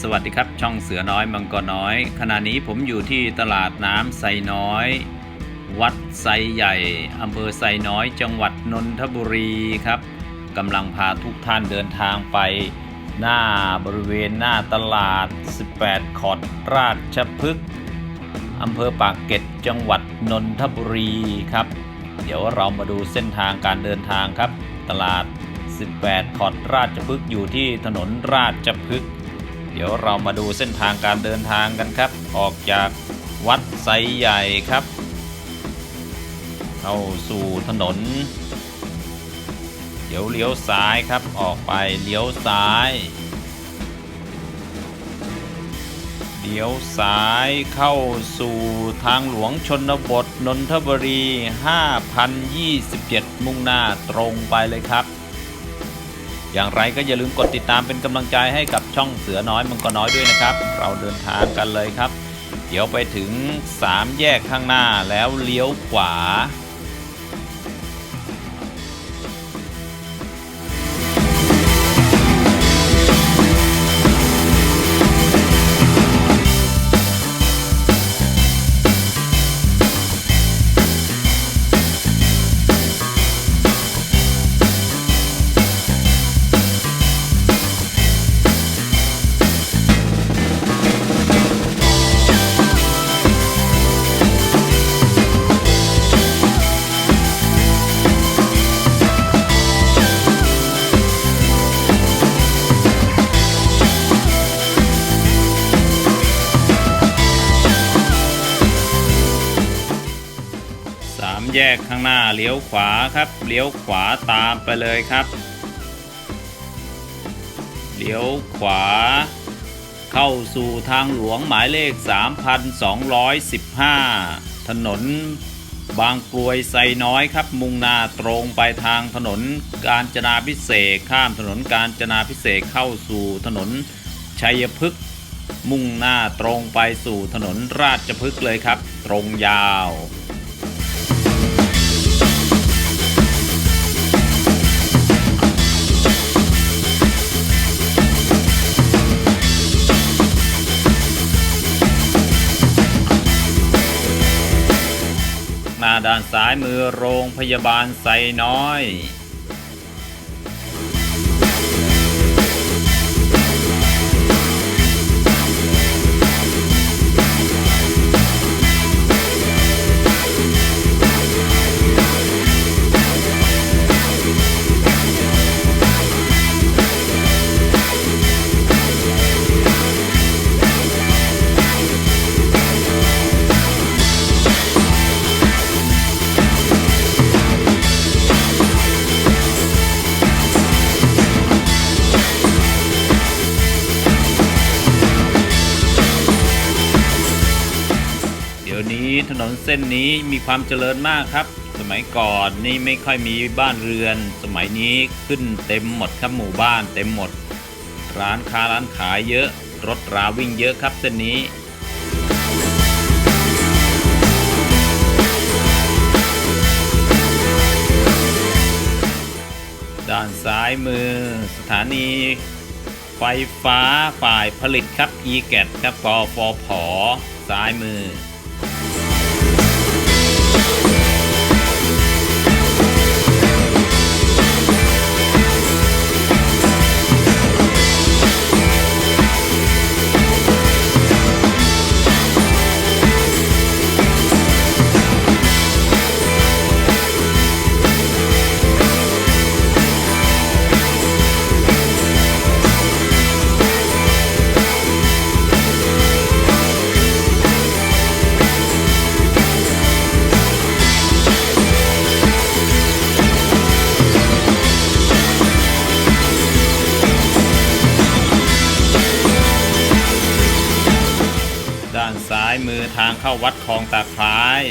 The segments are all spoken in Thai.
สวัสดีครับ ช่องเสือน้อยมังกรน้อย ขณะนี้ผมอยู่ที่ตลาดน้ำไซน้อย วัดไซใหญ่อำเภอไซน้อย จังหวัดนนทบุรีครับกำลังพาทุกท่านเดินทางไป หน้าบริเวณหน้าตลาด 18 ขอดราชพฤกษ์อำเภอปากเกร็ดจังหวัดนนทบุรีครับ เดี๋ยวเรามาดูเส้นทางการเดินทางครับ ตลาด 18 ขอดราชพฤกษ์อยู่ที่ถนนราชพฤกษ์ เดี๋ยวเรามาดูเส้นทางการเดินทางกันครับ ออกจากวัดไซใหญ่ครับ เข้าสู่ถนน เดี๋ยวเลี้ยวซ้ายครับ ออกไปเลี้ยวซ้าย เลี้ยวซ้ายเข้าสู่ทางหลวงชนบทนนทบุรี 5027 มุ่งหน้าตรงไปเลยครับอย่างไรก็อย่าลืมกดติดตามเป็นกำลังใจให้กับ ช่องเสือน้อยมังกรน้อยด้วยนะครับ เราเดินทางกันเลยครับ เดี๋ยวไปถึง 3 แยกข้างหน้าแล้วเลี้ยวขวา แยกข้างหน้าเลี้ยวขวาครับ เลี้ยวขวาตามไปเลยครับ เลี้ยวขวา เข้าสู่ทางหลวงหมายเลข 3,215 ถนนบางกรวยไซน้อยครับ มุ่งหน้าตรงไปทางถนนกาญจนาพิเศษข้ามถนนกาญจนาพิเศษเข้าสู่ถนนชัยพฤกษ์มุ่งหน้าตรงไปสู่ถนนราชพฤกษ์เลยครับ ตรงยาว ด้านซ้ายมือโรงพยาบาลไซน้อย ดี๋ยวนี้ถนนเส้นนี้มีความเจริญมากครับ สมัยก่อนนี่ไม่ค่อยมีบ้านเรือน สมัยนี้ขึ้นเต็มหมดครับหมู่บ้านเต็มหมด ร้านค้าร้านขายเยอะ รถราวิ่งเยอะครับเส้นนี้ด้านซ้ายมือสถานี ไฟฟ้าฝ่ายผลิตครับ e g a t ครับกฟผซ้ายมือ ด้า ซ้ายมือทางเข้าวัดคลองตาคล้าย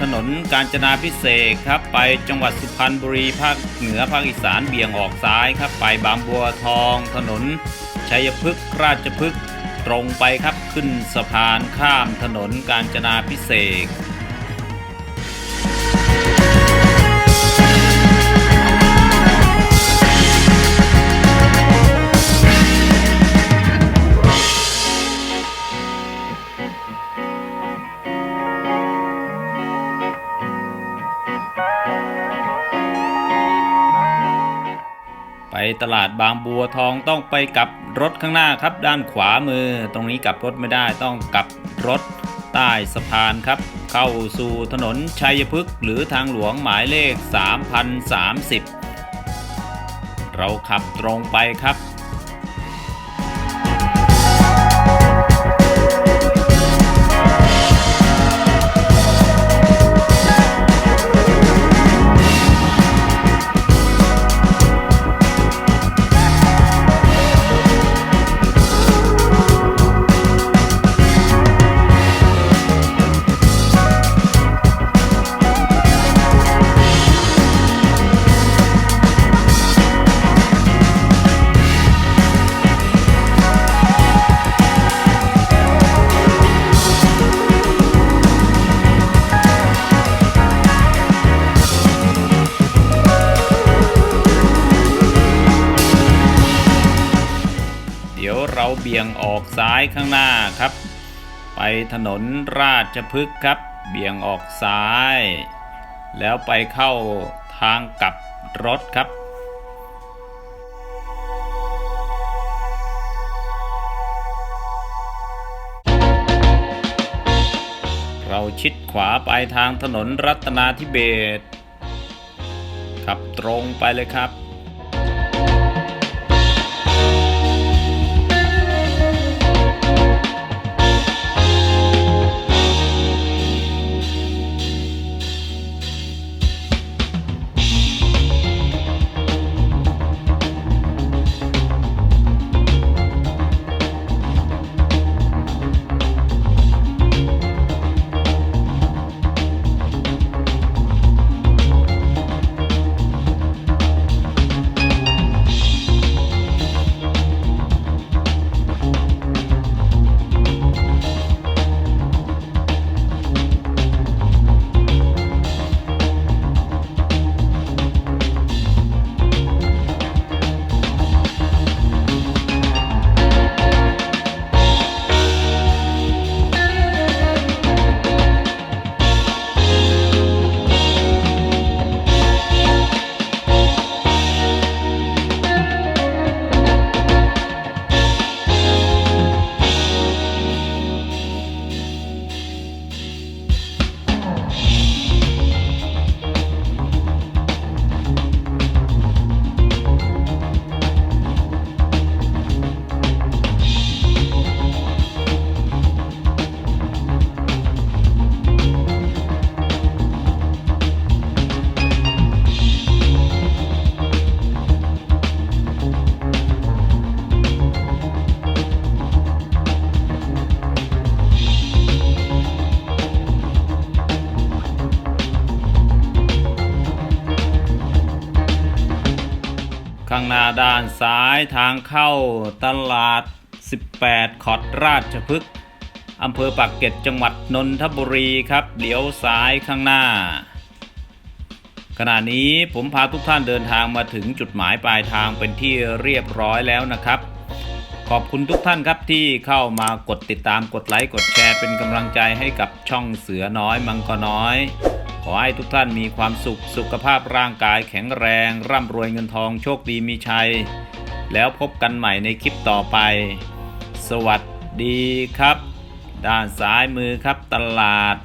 ถนนกาญจนาพิเศษครับ ไปจังหวัดสุพรรณบุรีภาคเหนือภาคอีสานเบี่ยงออกซ้ายครับ ไปบางบัวทอง ถนน ชัยพฤกษ์ราชพฤกษ์ตรงไปครับขึ้นสะพานข้ามถนนกาญจนาพิเศษ ตลาดบางบัวทองต้องไปกลับรถข้างหน้าครับ ด้านขวามือ ตรงนี้กลับรถไม่ได้ต้องกลับรถใต้สะพานครับ เข้าสู่ถนนชัยพฤกษ์หรือทางหลวงหมายเลข 3030 เราขับตรงไปครับ ยงออกซ้ายข้างหน้าครับ ไปถนนราชพฤกษ์ครับ เบี่ยงออกซ้าย แล้วไปเข้าทางกลับรถครับเราชิดขวาไปทางถนนรัตนาธิเบศรขับตรงไปเลยครับางหน้าด้านซ้ายทางเข้าตลาด 18 ขอดราชพฤกษ์อำเภอปากเกร็ดจังหวัดนนทบุรีครับเลี้ยวซ้ายข้างหน้า ขณะนี้ผมพาทุกท่านเดินทางมาถึงจุดหมายปลายทางเป็นที่เรียบร้อยแล้วนะครับ ขอบคุณทุกท่านครับที่เข้ามากดติดตามกดไลค์กดแชร์เป็นกำลังใจให้กับช่องเสือน้อยมังกรน้อย ขอให้ทุกท่านมีความสุขสุขภาพร่างกายแข็งแรง ร่ำรวยเงินทองโชคดีมีชัย แล้วพบกันใหม่ในคลิปต่อไป สวัสดีครับ ด้านซ้ายมือครับตลาด